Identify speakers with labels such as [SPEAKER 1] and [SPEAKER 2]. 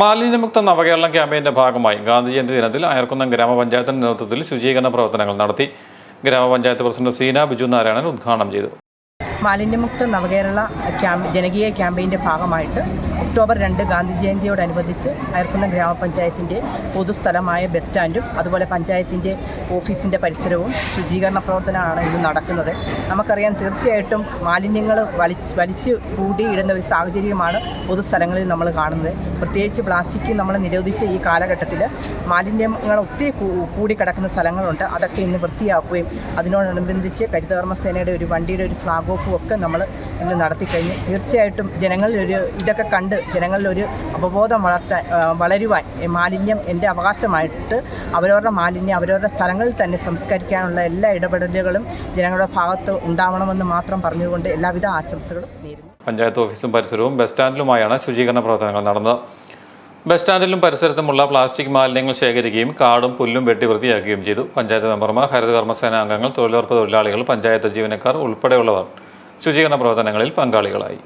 [SPEAKER 1] മാലിന്യമുക്ത നവകേരളം ക്യാമ്പയിന്റെ ഭാഗമായി ഗാന്ധി ജയന്തി ദിനത്തിൽ അയർക്കുന്നം ഗ്രാമപഞ്ചായത്തിന്റെ നേതൃത്വത്തിൽ ശുചീകരണ പ്രവർത്തനങ്ങൾ നടത്തി. ഗ്രാമപഞ്ചായത്ത് പ്രസിഡന്റ് സീന ബിജു നാരായണൻ ഉദ്ഘാടനം ചെയ്തു.
[SPEAKER 2] മാലിന്യമുക്ത നവകേരള ക്യാമ്പ് ജനകീയ ക്യാമ്പയിന്റെ ഭാഗമായിട്ട് ഒക്ടോബർ രണ്ട് ഗാന്ധി ജയന്തിയോടനുബന്ധിച്ച് അയർക്കുന്ന ഗ്രാമപഞ്ചായത്തിന്റെ പൊതുസ്ഥലമായ ബസ് സ്റ്റാൻഡും അതുപോലെ പഞ്ചായത്തിന്റെ ഓഫീസിന്റെ പരിസരവും ശുചീകരണ പ്രവർത്തനമാണ് ഇന്ന് നടക്കുന്നത്. നമുക്കറിയാം തീർച്ചയായിട്ടും മാലിന്യങ്ങൾ വലി വലിച്ച് കൂടിയിടുന്ന ഒരു സാഹചര്യമാണ് പൊതുസ്ഥലങ്ങളിൽ നമ്മൾ കാണുന്നത്. പ്രത്യേകിച്ച് പ്ലാസ്റ്റിക് നമ്മൾ നിരോധിച്ച ഈ കാലഘട്ടത്തിൽ മാലിന്യങ്ങൾ ഒത്തിരി കൂടി കൂടിക്കിടക്കുന്ന സ്ഥലങ്ങളുണ്ട്. അതൊക്കെ ഇന്ന് വൃത്തിയാക്കുകയും അതിനോടനുബന്ധിച്ച് ഹരിതകർമ്മസേനയുടെ ഒരു വണ്ടിയുടെ ഒരു ഫ്ലാഗ് ഓഫും ഒക്കെ നമ്മൾ ഇന്ന് നടത്തിക്കഴിഞ്ഞ് തീർച്ചയായിട്ടും ജനങ്ങളിലൊരു ഇതൊക്കെ കണ്ട് ജനങ്ങളിലൊരു അവബോധം വളർത്താൻ വളരുവാൻ മാലിന്യം എന്റെ അവകാശമായിട്ട് അവരവരുടെ മാലിന്യം അവരവരുടെ സ്ഥലങ്ങളിൽ തന്നെ സംസ്കരിക്കാനുള്ള എല്ലാ ഇടപെടലുകളും ജനങ്ങളുടെ ഭാഗത്ത് ഉണ്ടാവണമെന്ന് മാത്രം പറഞ്ഞുകൊണ്ട് എല്ലാവിധ ആശംസകളും നേരുന്നു.
[SPEAKER 1] പഞ്ചായത്ത് ഓഫീസും പരിസരവും ബസ് സ്റ്റാൻഡിലുമായാണ് ശുചീകരണ പ്രവർത്തനങ്ങൾ നടന്നത്. ബസ് സ്റ്റാൻഡിലും പരിസരത്തുമുള്ള പ്ലാസ്റ്റിക് മാലിന്യങ്ങൾ ശേഖരിക്കുകയും കാടും പുല്ലും വെട്ടി വൃത്തിയാക്കുകയും ചെയ്തു. പഞ്ചായത്ത് മെമ്പർമാർ ഹരിതകർമ്മസേന അംഗങ്ങൾ തൊഴിലുറപ്പ് തൊഴിലാളികൾ പഞ്ചായത്ത് ജീവനക്കാർ ഉൾപ്പെടെയുള്ളവർ ശുചീകരണ പ്രവർത്തനങ്ങളിൽ പങ്കാളികളായി.